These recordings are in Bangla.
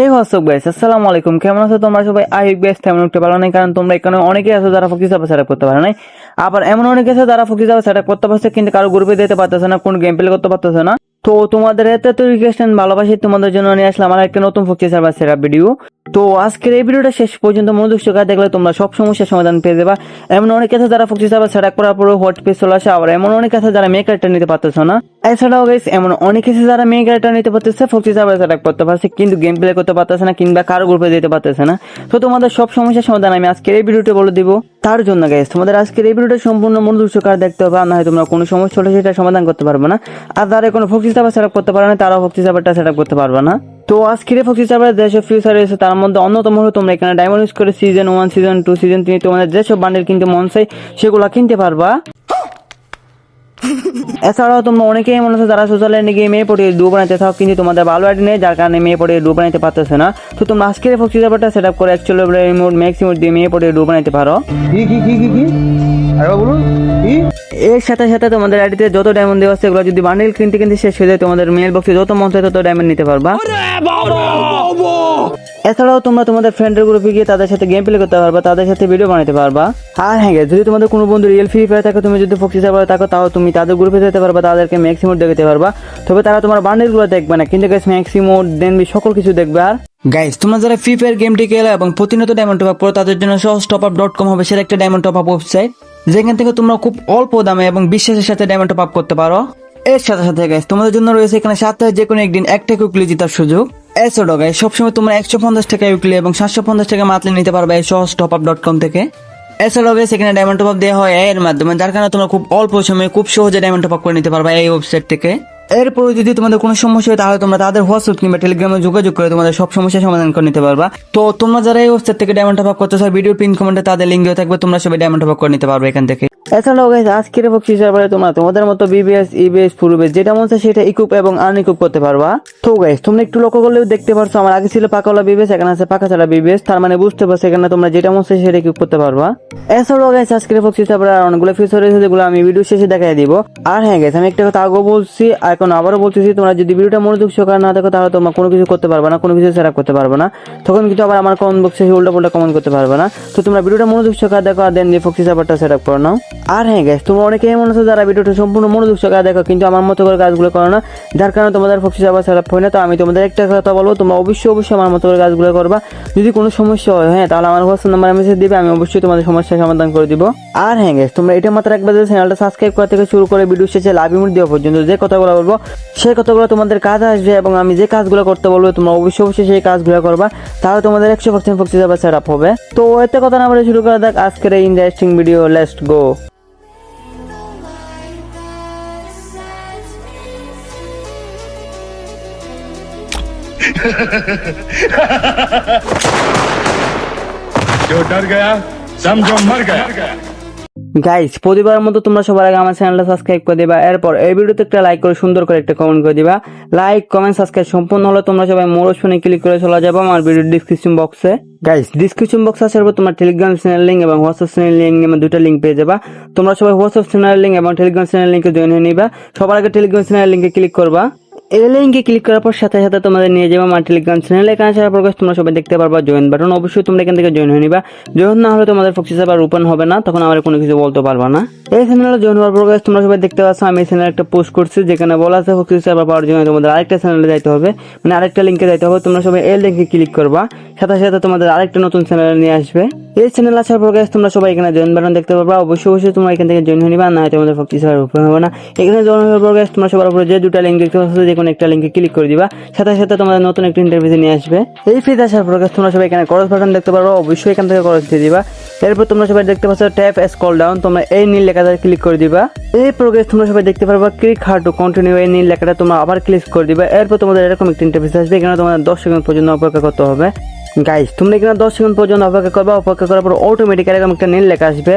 হে হোয়াটসঅ্যাপ গাইস আসসালামু আলাইকুম কেমন আছো তোমরা? সবাই আই হোপ গাইস তেমন একটু ভালো নাই, কারণ তোমরা এখানে অনেকেই আছো যারা ফকিস আপ সেটআপ করতে পারো নাই। আবার এমন অনেকে আছে যারা ফকিস আপ সেটআপ করতে পারছে, কিন্তু কারও গ্রুপে দিতে পারতেছে না, কোন গেম প্লে করতে পারতেছে না। তো তোমাদের এত তো রিকোয়েস্ট ভালোবাসি, তোমাদের জন্য নিয়ে আসলাম আমার একটা নতুন ফকিস সার্ভার সেটআপ ভিডিও তো আজকের এই ভিডিওটা শেষ পর্যন্ত মনোযোগ সহকারে দেখলে তোমরা সব সমস্যার সমাধান পেয়ে যাবা। এমন অনেক আছে যারা ফোকিস সার্ভার সেটআপ করার পরে হোয়াট পেজ চলে আসে, আবার এমন অনেক আছে যারা মেয়ে ক্যারেক্টার নিতে পারতেছে না। এছাড়াও গাইস এমন অনেক আছে যারা মেয়ে ক্যারেক্টার নিতে পারতেছে, ফোকিস সার্ভার সেটআপ করতে পারছে, কিন্তু গেম প্লে করতে পারতেছে না, কিংবা কারও গ্রুপে দিতে পারতেছে না। তো তোমাদের সব সমস্যার সমাধান আমি আজকের এই ভিডিওতে বলে দিব। তার জন্য গাইস তোমাদের আজকের এই ভিডিওটা সম্পূর্ণ মনোযোগ সহকারে দেখতে হবে না হয় তোমরা কোনো সমস্যা হলে সেটা সমাধান করতে পারবে না। আর যারা কোনো ফোকিস সার্ভার সেটআপ করতে পারে না, তারাও ফোকিস সার্ভারটা সেটআপ করতে পারবে না। তো আজকের ফক্সি সার্ভার যেসব ফিউচার রয়েছে, তার মধ্যে অন্যতম হলো তোমরা এখানে ডায়মন্ড ইউজ করে season one season two season three তোমাদের যেসব বান্ডেল কিনতে মন চাই সেগুলো কিনতে পারবা। এছাড়াও তোমরা অনেকেই এমন আছে যারা সোশ্যাল মিডিয়া গিয়ে মেয়ে পড়ে ডু বানাইতে থাও কিন্তু তোমাদের ভালো আইডি নেই যার কারণে মেয়ে পড়ে ডু বানাইতে পারতেছে না। তো তোমরা আজকের ফক্সি সার্ভারটা সেট আপ করে অ্যাকচুয়ালি রিমোট ম্যাক্সিমোট দিয়ে মেয়ে পড়ে ডু বানাইতে পারো। কি কি কি কি কি? আরে বলুন কি? এর সাথে সাথে তোমাদের আইডিতে যত ডায়মন্ড দেওয়া আছে এগুলো যদি বান্ডেল কিনতে কিনতে শেষ হয়ে যায় তোমাদের মেল বক্সে যত মন চায় তত ডায়মন্ড নিতে পারবা। এছাড়াও তোমরা তোমাদের ফ্রেন্ডের গ্রুপে গিয়ে তাদের সাথে গেম প্লে করতে পারবা তাদের সাথে ভিডিও বানাতে পারবা। আর হ্যাঁ যদি তোমাদের কোনো বন্ধু রিয়েল ফ্রি ফায়ার থাকে তুমি যদি ফক্সি সার্ভারে থাকো তাও তুমি তাদের গ্রুপে যেতে পারবা, তাদেরকে ম্যাক্সিমোট দেখতে পারবা। তবে তারা তোমার বান্ডেলগুলো দেখবে না। কিন্তু গাইস ম্যাক্সিমোট দেনবি সকল কিছু দেখবে। আর গাইস তোমরা যারা ফ্রি ফায়ার গেমটি খেলো এবং প্রতিনিয়ত ডায়মন্ড টপ আপ করো, তাদের জন্য সহজ টপ আপ ডট কম হবে সেটা একটা ডায়মন্ড টপ আপ ওয়েবসাইট যেখান থেকে তোমরা খুব অল্প দামে এবং বিশ্বাসের সাথে ডায়মন্ড টপ আপ করতে পারো। এর সাথে সাথে গাইস তোমাদের জন্য রয়েছে এখানে সপ্তাহে যে কোনো একদিন একটা কুকলি জেতার সুযোগ। এছাড়াও গাইস সবসময় তোমরা একশো পঞ্চাশ টাকা উইকলি এবং সাতশো পঞ্চাশ টাকা মাতলে নিতে পারবে এই সহজ টপ আপ ডট কম থেকে। এছাড়াও সেখানে ডায়মন্ড টপ আপ দেওয়া হয় এর মাধ্যমে, যার কারণে তোমরা খুব অল্প সময়ে খুব সহজে ডায়মন্ড টপ আপ করে নিতে পারবা এই ওয়েবসাইট থেকে। এরপরে যদি তোমাদের কোনো সমস্যা হয়, তাহলে তোমরা তাদের হোয়াটসঅ্যাপ কিংবা টেলিগ্রামে যোগাযোগ করে তোমাদের সব সমস্যার সমাধান করে নিতে পারবা। তো তোমরা যারা এই ওয়েবসাইট থেকে ডায়মন্ড টপ আপ করতে চাও ভিডিও পিন কমেন্টে তাদের লিঙ্ক দেওয়া থাকবে, তোমরা সবাই ডায়মন্ড টপ আপ করে নিতে পারবে এখান থেকে। এছাড়াও গাইস আজকের বক্সি সার্ভারে তোমরা তোমাদের মতো বিবিএস ইবিএস ফুরুবেস যেটা মন চায় সেটা ইকুপ এবং আনইকুপ করতে পারবা। তো গাইস তোমরা একটু লক্ষ্য করলেও দেখতে পারছ, আমার আগে ছিল পাকাওয়ালা বিবিএস এখানে আছে পাকা ছাড়া বিবিএস তার মানে বুঝতে পারছ এখানে তোমরা যেটা মনে চায় সেটা ইকুপ করতে পারবা। এছাড়াও গাইস আজকের বক্সি সার্ভারে অনেকগুলো ফিচার রয়েছে, যেগুলো আমি ভিডিও শেষে দেখাই দিব। আর হ্যাঁ গাইস আমি একটা কথা আগেও বলছি, আর এখন আবারও বলতেছি, তোমরা যদি ভিডিওটা মনোযোগ সহকারে না দেখো, তাহলে তোমরা কোনো কিছু করতে পারবে না, কোনো কিছু সেট করতে পারবে না। তখন কিন্তু আবার আমার কমেন্ট বক্সে উল্টা পুল্টা কমেন্ট করতে পারবে না। তো তোমরা ভিডিওটা মনোযোগ সহকারে দেখো আর দেন দিয়ে ফক্সি সার্ভারটা সেট আপ করো নাও। আর হ্যাঁ গাইস তোমরা অনেকে এমন আছে যারা ভিডিওটা সম্পূর্ণ মনোযোগ সহকারে দেখো, কিন্তু আমার মতো করে কাজগুলো করো না। যার কারণে তোমাদের ফক্সি সার্ভার সেট আপ হয় না। তো আমি তোমাদের একটা কথা বলব, তোমরা অবশ্যই অবশ্যই আমার মতো করে কাজগুলো করবা। যদি কোনো সমস্যা হয় হ্যাঁ তাহলে আমার হোয়াটসঅ্যাপ নাম্বার মেসেজ দিবে, আমি অবশ্যই তোমাদের সমস্যার সমাধান করে দিব। আর হ্যাঁ গাইস তোমরা এটা মাত্র একবার চ্যানেলটা সাবস্ক্রাইব করা থেকে শুরু করে ভিডিও শেষে লাভ ইমোট দেওয়া পর্যন্ত যে কথাগুলো বলব সেই কথাগুলো তোমাদের কাজ আসবে এবং আমি যে কাজগুলো করতে বলবো তোমরা অবশ্যই অবশ্যই সেই কাজগুলো করবা তাহলে তোমাদের একশো percent foxy server set up হবে তো এতে কথা না বলে শুরু করা যাক আজকের এই ইন্টারেস্টিং ভিডিও লেটস গো जो डर गया समझो मर गया গাইস প্রতিবারের মতো তোমরা সবার আগে আমার চ্যানেলটা সাবস্ক্রাইব করে দিবা। এরপর এই ভিডিওতে একটা লাইক করে, সুন্দর করে একটা কমেন্ট করে দিবা। লাইক কমেন্ট সাবস্ক্রাইব সম্পূর্ণ হলে তোমরা সবাই মোর শুনে ক্লিক করে চলে যাব আমার ভিডিও ডিসক্রিপশন বক্সে গাইস ডিসক্রিপশন বক্সে আসার পর তোমার টেলিগ্রাম চ্যানেল লিঙ্ক এবং হোয়াটসঅ্যাপ চ্যানেল লিঙ্ক আমার দুটো লিঙ্ক পেয়ে যাবা। তোমরা সবাই হোয়াটসঅ্যাপ চ্যানেল লিঙ্ক এবং টেলিগ্রাম চ্যানেল লিঙ্কে জয়েন হয়ে নিবা। সবার আগে টেলিগ্রাম চ্যানেল লিঙ্কে ক্লিক করবা। এই লিঙ্কে ক্লিক করার পর সাথে সাথে তোমাদের নিয়ে যাব আমার টেলিগ্রাম চ্যানেল এখানে আসার পর তোমরা সবাই দেখতে পারবা জয়েন বাটন অবশ্যই তোমরা এখান থেকে জয়েন হয়ে নিবা। জয়েন না হলে তোমাদের ফক্সি সার্ভার ওপেন হবে না, তখন আমার কোনো কিছু বলতে পারবা না। এই চ্যানেলে জয়েন হওয়ার পর guys, তোমরা সবাই দেখতে পাচ্ছ, আমি এই চ্যানেলে একটা পোস্ট করছি, যেখানে বলা আছে ফক্সি সার্ভার পাওয়ার জন্য তোমাদের আরেকটা চ্যানেলে যাইতে হবে। মানে আরেকটা লিঙ্কে যাইতে হবে। তোমরা সবাই এই লিঙ্কে ক্লিক করবা। সাথে সাথে তোমাদের আরেকটা নতুন চ্যানেলে নিয়ে আসবে। এই চ্যানেল আসার পর guys, তোমরা সবাই এখানে জয়েন বাটন দেখতে পারবা। অবশ্যই অবশ্যই তোমরা এখান থেকে জয়েন হয়ে নিবা, না হয় তোমাদের ফক্সি সার্ভার ওপেন হবে না। এখানে জয়েন হওয়ার পর guys, তোমরা সবার উপরে যে দুটা লিঙ্ক দেখতে পাচ্ছ কোনো একটা লিঙ্কে ক্লিক করে দিবা। সাথে সাথে তোমাদের নতুন একটা ইন্টারভিউ নিয়ে আসবে। এই ফিজ আসার পর তোমরা সবাই এখানে করস বাটন দেখতে পারো, অবশ্যই এখান থেকে করস দিয়ে দিবা। এরপর তোমরা সবাই দেখতে পাচ্ছ ট্যাপ স্ক্রল ডাউন তোমরা এই নীল লেখাটা ক্লিক করে দিবা। এই প্রোগ্রেস তোমরা সবাই দেখতে পারবা ক্লিক হার টু কন্টিনিউ এই নীল লেখাটা তোমরা আবার ক্লিক করে দিবা। এরপর তোমাদের এরকম একটা ইন্টারভিউ আসবে, এখানে তোমাদের দশ সেকেন্ড পর্যন্ত অপেক্ষা করতে হবে। গাইস তোমরা এখানে দশ সেকেন্ড পর্যন্ত অপেক্ষা করবা, অপেক্ষা করার পর অটোমেটিক এরকম একটা নীল লেখা আসবে।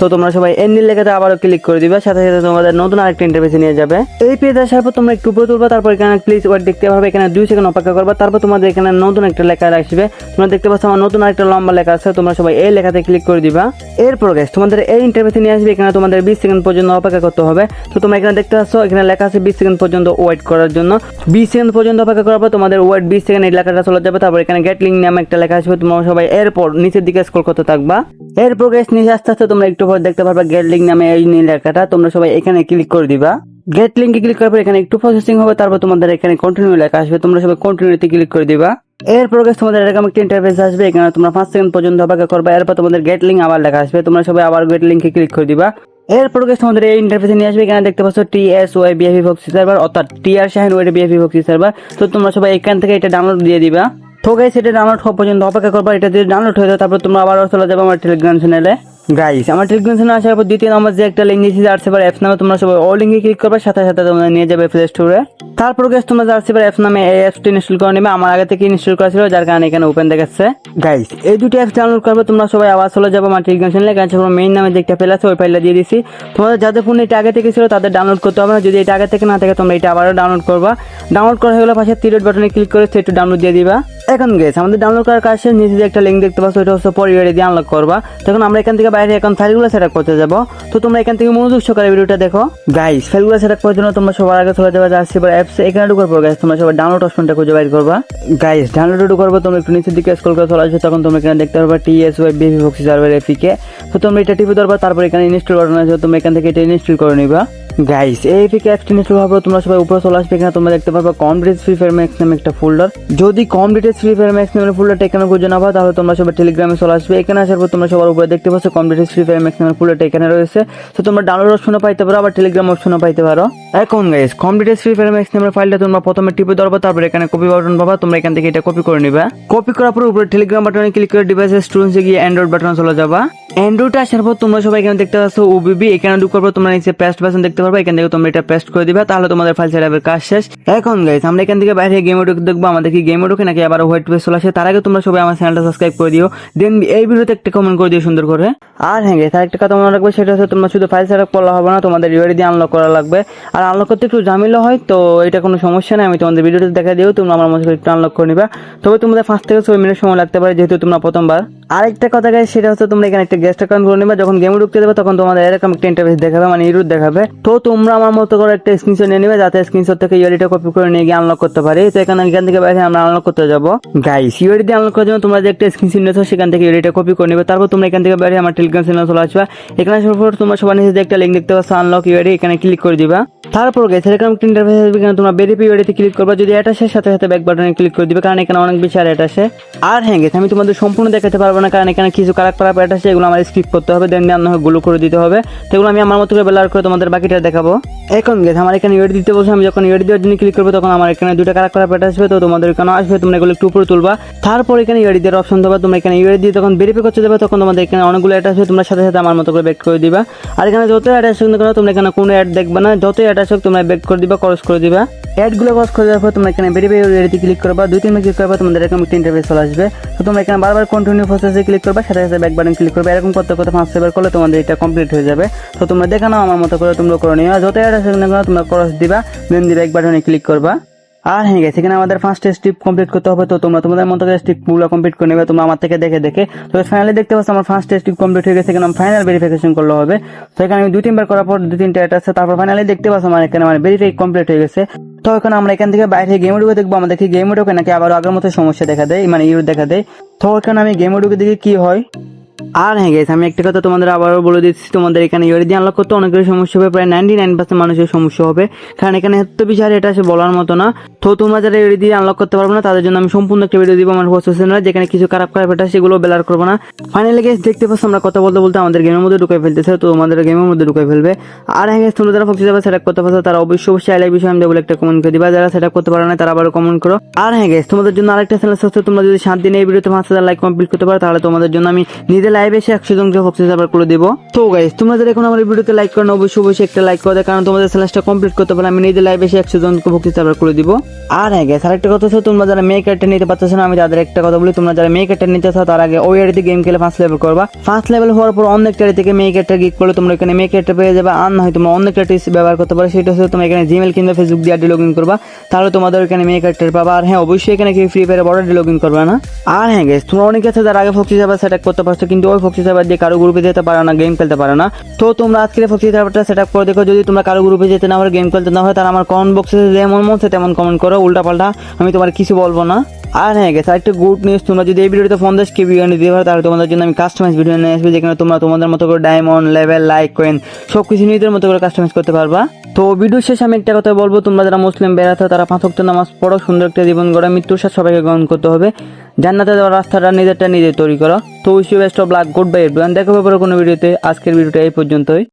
তো তোমরা সবাই এর নীল লেখাতে আবারও ক্লিক করে দিবে, সাথে সাথে তোমাদের নতুন আরেকটা ইন্টারফেসে নিয়ে যাবে। এই পেজ আসার পর তোমরা একটু উপরে তুলবা, তারপর এখানে প্লিজ ওয়ার্ড দেখতে পারবে, এখানে দুই সেকেন্ড অপেক্ষা করবা, তারপর তোমাদের এখানে নতুন একটা লেখা আসবে। তোমরা দেখতে পাচ্ছ আমার নতুন আরেকটা লম্বা লেখা আছে, তোমরা সবাই এই লেখাতে ক্লিক করে দিবা। এরপর গাইস তোমাদের এই ইন্টারফেসে নিয়ে আসবে, এখানে তোমাদের বিশ সেকেন্ড পর্যন্ত অপেক্ষা করতে হবে। তো তোমরা এখানে দেখতে পাচ্ছ, এখানে লেখা আছে বিশ সেকেন্ড পর্যন্ত ওয়েট করার জন্য। বিশ সেকেন্ড পর্যন্ত অপেক্ষা করার পর তোমাদের ওয়েট বিশ সেকেন্ড এই লেখাটা চলে যাবে, তারপর এখানে গেট লিঙ্ক নামে একটা লেখা আসবে, তোমরা সবাই এরপর নিচের দিকে স্ক্রল করতে থাকবা। এরপর গাইস নিচে আস্তে আস্তে তোমরা একটু পর দেখতে পারবা গেট লিঙ্ক নামে এই নীল লেখাটা তোমরা সবাই এখানে ক্লিক করে দিবা। গেট লিঙ্কে ক্লিক করার পর এখানে একটু প্রসেসিং হবে, তারপর তোমাদের এখানে কন্টিনিউ লেখা আসবে। তোমরা সবাই কন্টিনিউতে ক্লিক করে দিবা। এরপর তোমাদের এরকম একটা ইন্টারফেস আসবে। এখানে তোমরা পাঁচ সেকেন্ড পর্যন্ত অপেক্ষা করবে। এরপর তোমাদের গেট লিঙ্ক আবার লেখা আসবে। তোমরা সবাই আবার গেট লিঙ্কে ক্লিক করে দিবা। এরপর তোমাদের এই ইন্টারফেসে নিয়ে আসবে। এখানে দেখতে পাচ্ছ টি এস ওয়াই বিএফি ফক্সি সার্ভার অর্থাৎ টি আর শাহিন ওয়াই বিএফি ফক্সি সার্ভার তো তোমরা সবাই এখান থেকে এটা ডাউনলোড দিয়ে দিবা। তো গাইস এটা ডাউনলোড হওয়া পর্যন্ত অপেক্ষা করবা। এটা যদি ডাউনলোড হয়ে যায়, তারপর তোমরা আবার চলে যাবে আমার টেলিগ্রাম চ্যানেলে গাইস আমার টেলিগ্রাম আসার পর দ্বিতীয় নম্বর যে একটা লিঙ্ক দিয়েছি আর্টসেভার অ্যাপস নামে তোমরা সবাই ও লিঙ্কে ক্লিক করবে, সাথে সাথে তোমরা নিয়ে যাবে প্লে স্টোরে তারপর গাইস তোমরা আর্টসেভার অ্যাপস নামে এই অ্যাপসটি ইনস্টল করে নেবে, আমার আগে থেকে ইনস্টল করা ছিল, যার কারণে এখানে ওপেন দেখাচ্ছে। গাইস এই দুটি অ্যাপস ডাউনলোড করবে তোমরা সবাই আবার চলে যাবে, আমার টেলিগ্রাম চ্যানেলে গাইস মেইন নামে যে একটা ফাইল আছে, ওই ফাইলটা দিয়ে দিছি। তোমাদের যাদের ফোন এটা আগে থেকে ছিল, তাদের ডাউনলোড করতে হবে না, যদি এটা আগে থেকে না থাকে, তোমরা এটা আবারও ডাউনলোড করবা। ডাউনলোড করা হয়ে গেলে পাশে তিরট বাটনে ক্লিক করে সেটা ডাউনলোড দিয়ে দিবা। এখন গেছে। আমাদের ডাউনলোড করার কাজ শেষ, নিচে যে একটা লিঙ্ক দেখতে পাচ্ছ এটা হচ্ছে পরিবারে দিয়ে আনলক করবা। তখন আমরা এখান থেকে বাইরে এখন ফাইলগুলো সেট করতে যাব। তো তোমরা এখান থেকে মনোযোগ সহকারে ভিডিওটা দেখো। গাইস ফাইলগুলো সেট করার জন্য তোমরা সবার আগে চলে যাবে জার্সি বা অ্যাপস এখানে ঢুকার পর গাইস তোমরা সবাই ডাউনলোড অপশনটা খুঁজে বাইর করবা। গাইস ডাউনলোড করব তোমরা একটু নিচের দিকে স্ক্রল করে চলে আসবে, তখন তোমরা এখানে দেখতে পারবা T S Y BV foxy server APK তো তোমরা এটা টিপে ধরবা, তারপর এখানে ইনস্টল বাটন আছে তোমরা এখান থেকে এটা ইনস্টল করে নিবা। গাইস এই এপিকে অ্যাপটি ইনস্টল হওয়ার পর তোমরা সবাই উপরে চলে আসবে এখানে তোমরা দেখতে পারবা com details free fire max নামে একটা ফোল্ডার যদি com details free fire max নামের ফোল্ডারটা এখানে খুঁজে না পাও, তাহলে তোমরা সবাই টেলিগ্রামে চলে আসবে। এখানে আসার পর তোমরা সবার উপরে দেখতে পাচ্ছ com details free fire max নামের ফোল্ডারটা এখানে রয়েছে। তো তোমরা ডাউনলোড অপশনও পাইতে পারো, আবার টেলিগ্রাম অপশনও পাইতে পারো। এখন guys com details free fire max নামের ফাইলটা তোমরা প্রথমে টিপে ধরবা তারপর এখানে কপি বাটন পাবা, তোমরা এখান থেকে এটা কপি করে নিবা। কপি করার পর উপরে টেলিগ্রাম বাটনে ক্লিক করে ডিভাইসের স্টুডেন্টসে গিয়ে অ্যান্ড্রয়েড বাটনে চলে যাবা। অ্যান্ড্রয়েড আসার পর তোমরা সবাই এখানে দেখতে পাচ্ছ ওবিবি এখানে ঢুকার পর তোমরা নিচে পেস্ট বাটন দেখতে পারবা, এখান থেকে তোমরা এটা পেস্ট করে দিবা, তাহলে তোমাদের ফাইল সেটআপের কাজ শেষ। এখন গাইস আমরা এখান থেকে বাইরে গেম ঢুকে দেখব, আমাদের কি গেম ঢুকে নাকি আবার হোয়াইট পেজ চলে আসে। তার আগে তোমরা সবাই আমার চ্যানেলটা সাবস্ক্রাইব করে দিও। দেন এই ভিডিওতে একটা কমেন্ট করে দিও সুন্দর করে। আর হ্যাঁ গাইস আরেকটা কথা মনে রাখবে, সেটা হচ্ছে তোমরা শুধু ফাইল সেটআপ করলে হবে না, তোমাদের ইউআইডি দিয়ে আনলক করা লাগবে। আর আনলক করতে একটু ঝামেলা হয়, তো এটা কোনো সমস্যা নেই, আমি তোমাদের ভিডিওতে দেখা দিও, তোমরা আমার মতো একটু আনলক করে নিবা। তবে তোমাদের পাঁচ থেকে ছয় মিনিট সময় লাগতে পারে, যেহেতু তোমরা প্রথমবার। আরেকটা কথা গাইস সেটা হচ্ছে তোমরা এখানে একটা গেস্ট অ্যাকাউন্ট করে নিবা, যখন গেমে ঢুকতে দেবে তখন তোমাদের এরকম একটা ইন্টারফেস দেখাবে মানে ইরুট দেখাবে। তো তোমরা আমার মতো করে একটা স্ক্রিনশট নিয়ে নিবে, যাতে স্ক্রিনশট থেকে ইউআইডিটা কপি করে নিয়ে গিয়ে আনলক করতে পারি। তো এখানে এখান থেকে বাইরে আমরা আনলক করতে যাব। গাইস ইউআইডি দিয়ে আনলক করার জন্য তোমরা যে একটা স্ক্রিনশট নিয়েছো, সেখান থেকে ইউআইডিটা কপি করে নিবে। তারপর তোমরা এখান থেকে বাইরে আমার টেলিগ্রাম চ্যানেল চলে আসবে। এখানে আসার পর তোমরা সবার নিচে একটা লিঙ্ক দেখতে পাচ্ছ আনলক ইউআইডি এখানে ক্লিক করে দিবা। তারপর গেছে এরকম একটা ইন্টারফেস আসবে এখানে তোমরা ভেরিফাই ইউআইডিতে ক্লিক করবা। যদি আসে, সাথে সাথে ব্যাক বাটনে ক্লিক করে দিবে, কারণ এখানে অনেক বেশি আর এটা আসে। আর হ্যাঁ গেছে আমি তোমাদের সম্পূর্ণ দেখাতে পারব না, কারণ এখানে কিছু খারাপ খারাপ অ্যাড আছে, এগুলো আমার স্কিপ করতে হবে দেন দেনগুলো করে দিতে হবে। তো এগুলো আমি আমার মতো করে বেলার করে তোমাদের বাকিটা দেখাবো। এখন গেছে আমার এখানে ইউআইডি দিতে বলছে, আমি যখন ইউআইডি দেওয়ার জন্য ক্লিক করব, তখন আমার এখানে দুটো খারাপ খারাপ অ্যাড আসবে, তো তোমাদের এখানে আসবে, তোমরা এগুলো একটু উপরে তুলবা। তারপর এখানে ইউআইডি দেওয়ার অপশন দেবা, তোমরা এখানে ইউআইডি দিয়ে তখন ভেরিফাই করতে যাবে, তখন তোমাদের এখানে অনেকগুলো অ্যাড আসবে, তোমরা সাথে সাথে আমার মতো করে ব্যাক করে দিবা। আর এখানে যত অ্যাড আসুক না কেন, তোমরা এখানে কোনো অ্যাড দেখবে না যত অ্যাড আসুক, তোমরা ব্যাক করে দিবা ক্রস করে দিবা। অ্যাডগুলো ক্রস করে দেওয়ার পর তোমরা এখানে ভেরিফাই ইউআইডিতে ক্লিক করবা, দুই তিনবার ক্লিক করবা তোমাদের এরকম একটা ইন্টারফেস চলে আসবে। তো তোমরা এখানে বারবার কন্টিনিউ প্রসেসে ক্লিক করবে, সাথে সাথে ব্যাক বাটন ক্লিক করবে। এরকম করতে করতে পাঁচ ছয়বার করলে তোমাদের এটা কমপ্লিট হয়ে যাবে। তো তোমরা দেখে নাও আমার মতো করে তোমরা করে নিও। যত এটা তোমরা ক্রস দিবা দেন দিয়ে ব্যাক বাটনে ক্লিক করবা। আর হ্যাঁ গেছে এখানে আমাদের ফার্স্ট স্টেপ কমপ্লিট করতে হবে। তো তোমরা তোমাদের মতো করে স্টেপগুলো কমপ্লিট করে নেবে। তোমরা আমার থেকে দেখে দেখে। তো ফাইনালি দেখতে পাচ্ছ আমার ফার্স্ট স্টেপ কমপ্লিট হয়ে গেছে। এখানে ফাইনাল ভেরিফিকেশন করলে হবে। তো এখানে আমি দুই তিনবার করার পর দু তিনটা আছে। তারপর ফাইনালি দেখতে পাচ্ছ আমার এখানে মানে ভেরিফাই কমপ্লিট হয়ে গেছে। তো এখন আমরা এখান থেকে বাইরে গেমে ঢুকে দেখব। আমাদের কি গেমে ঢুকে নাকি আবার আগের মতো সমস্যা দেখা দেয় মানে ইউর দেখা দেয়। তো এখানে আমি গেমে ঢুকে দেখি কি হয়? আর হ্যাঁ গেছে আমি একটা কথা তোমাদের আবারও বলে দিচ্ছি, তোমাদের এখানে ইউরি আনলক করতে অনেকের সমস্যা হবে, প্রায় নাইনটি নাইন পার্সেন্ট মানুষের সমস্যা হবে। কারণ এখানে এত বেশি আর এটা সে বলার মতো না। তো তোমরা যারা ইউরি আনলক করতে পারবে না, তাদের জন্য আমি সম্পূর্ণ একটা ভিডিও দিব আমার চ্যানেলে যেখানে কিছু খারাপ খারাপ এটা, সেগুলো বেলার করব না। ফাইনালি গেছে দেখতে পাচ্ছ আমরা কথা বলতে বলতে আমাদের গেমের মধ্যে ঢুকে ফেলতেছে, তো আমাদের গেমের মধ্যে ঢুকাই ফেলবে। আর হ্যাঁ গেছে তোমরা যারা ফক্সি যাবে সেট করতে পারছ, তারা অবশ্যই অবশ্যই আইলাই বিষয়ে আমি বলে একটা কমেন্ট করে দিবা। যারা সেট করতে পারো না, তারা আবার কমেন্ট করো। আর হ্যাঁ গেছে তোমাদের জন্য আরেকটা চ্যানেল আছে তোমরা যদি সাত দিনে এই ভিডিওতে পাঁচ হাজার লাইক কমপ্লিট করতে পারো, তাহলে তোমাদের জন্য আমি নিজের লাইভে এসে একশো জনকে সার্ভার করে দিব। তো গাইস তোমরা যারা এখন আমার ভিডিওতে লাইক করো না, অবশ্যই অবশ্যই একটা লাইক করে দেয় কারণ তোমাদের চ্যালেঞ্জটা কমপ্লিট করতে পারলে আমি নিজে লাইভে এসে একশো জনকে ফক্সি সার্ভার করে দিব। আর হ্যাঁ গ্যাস আরেকটা কথা হচ্ছে তোমরা যারা মেয়ে ক্যারেক্টার নিতে পারতেছো না আমি তাদের একটা কথা বলি তোমরা যারা মেয়ে ক্যারেক্টার নিতে চাও তার আগে ওই আইডিতে গেম খেলে ফার্স্ট লেভেল করবা। ফার্স্ট লেভেল হওয়ার পর অন্য একটা থেকে মেয়ে ক্যারেক্টার গিক করলে তোমরা এখানে মেয়ে ক্যারেক্টার পেয়ে যাবে আর না হয় তোমরা অন্য একটা ব্যবহার করতে পারো সেটা হচ্ছে তোমরা এখানে জিমেল কিংবা ফেসবুক দিয়ে আইডি লগ ইন করবা তাহলে তোমাদের এখানে মেয়ে ক্যারেক্টার পাবা। আর হ্যাঁ অবশ্যই এখানে কেউ ফ্রি ফায়ারে বড় আইডি লগ ইন করবে না? আর হ্যাঁ গেস তোমরা অনেকে আছে যারা আগে ফক্সি সার্ভার সেট করতে পারছ কিন্তু ওই ফক্সি সার্ভার দিয়ে কারও গ্রুপে যেতে পারে না গেম খেলতে পারে না। তো তোমরা আজকের ফক্সি সার্ভারটা সেট আপ করে দেখো, যদি তোমরা কারও গ্রুপে যেতে না পারো গেম খেলতে না হয়, তাহলে আমার কমেন্ট বক্সে যেমন মন, সে তেমন কমেন্ট করো উল্টা পাল্টা আমি তোমার কিছু বলব না। আর হ্যাঁ গেছে একটা গুড নিউজ তোমরা যদি এই ভিডিওতে ফোন দেশ কে ভিডিও নিতে পারো, তাহলে তোমাদের জন্য আমি কাস্টমাইজ ভিডিও নিয়ে আসবে, যেখানে তোমরা তোমাদের মতো করে ডায়মন্ড লেভেল লাইক কয়েন সব কিছু নিজেদের মতো করে কাস্টমাইজ করতে পারবা। তো ভিডিও শেষে আমি একটা কথা বলব, তোমরা যারা মুসলিম বেড়াতে তারা পাঁচ ওয়াক্ত নামাজ পড়ো, সুন্দর একটা জীবন গড়া, মৃত্যুর সাথে সবাইকে গ্রহণ করতে হবে। জান্নাতে দেওয়ার রাস্তাটা নিজেরটা নিজে তৈরি করো। তো wish best of luck good bye everyone দেখো ব্যাপারে কোনো ভিডিওতে আজকের ভিডিওটা এই পর্যন্তই।